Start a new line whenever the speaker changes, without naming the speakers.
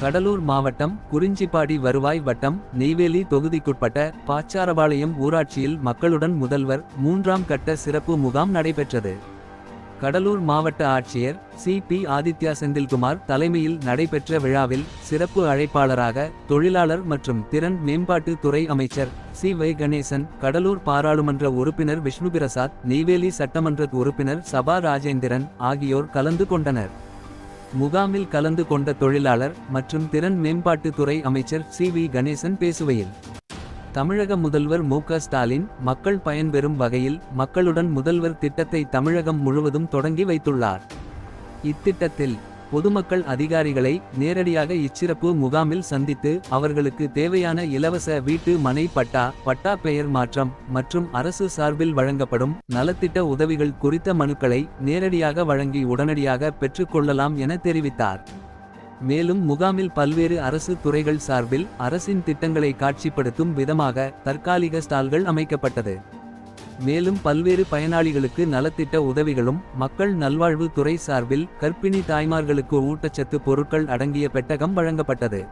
கடலூர் மாவட்டம் குறிஞ்சிப்பாடி வருவாய் வட்டம் நெய்வேலி தொகுதிக்குட்பட்ட பாச்சாரபாளையம் ஊராட்சியில் மக்களுடன் முதல்வர் மூன்றாம் கட்ட சிறப்பு முகாம் நடைபெற்றது. கடலூர் மாவட்ட ஆட்சியர் சி. பி. ஆதித்யா செந்தில்குமார் தலைமையில் நடைபெற்ற விழாவில் சிறப்பு அழைப்பாளராக தொழிலாளர் மற்றும் திறன் மேம்பாட்டு துறை அமைச்சர் சி. வை. கணேசன் கடலூர் பாராளுமன்ற உறுப்பினர் விஷ்ணுபிரசாத் நெய்வேலி சட்டமன்ற உறுப்பினர் சபா ராஜேந்திரன் ஆகியோர் கலந்து கொண்டனர். முகாமில் கலந்து கொண்ட தொழிலாளர் மற்றும் திறன் மேம்பாட்டு துறை அமைச்சர் சி வி கணேசன் பேசுகையில் தமிழக முதல்வர் மு. க. ஸ்டாலின் மக்கள் பயன்பெறும் வகையில் மக்களுடன் முதல்வர் திட்டத்தை தமிழகம் முழுவதும் தொடங்கி வைத்துள்ளார். இத்திட்டத்தில் பொதுமக்கள் அதிகாரிகளை நேரடியாக இச்சிறப்பு முகாமில் சந்தித்து அவர்களுக்கு தேவையான இலவச வீட்டு மனை பட்டா பட்டா பெயர் மாற்றம் மற்றும் அரசு சார்பில் வழங்கப்படும் நலத்திட்ட உதவிகள் குறித்த மனுக்களை நேரடியாக வழங்கி உடனடியாக பெற்றுக்கொள்ளலாம் என தெரிவித்தார். மேலும் முகாமில் பல்வேறு அரசு துறைகள் சார்பில் அரசின் திட்டங்களை காட்சிப்படுத்தும் விதமாக தற்காலிக ஸ்டால்கள் அமைக்கப்பட்டது. மேலும் பல்வேறு பயனாளிகளுக்கு நலத்திட்ட உதவிகளும் மக்கள் நல்வாழ்வு துறை சார்பில் கர்ப்பிணி தாய்மார்களுக்கு ஊட்டச்சத்து பொருட்கள் அடங்கிய பெட்டகம் வழங்கப்பட்டது.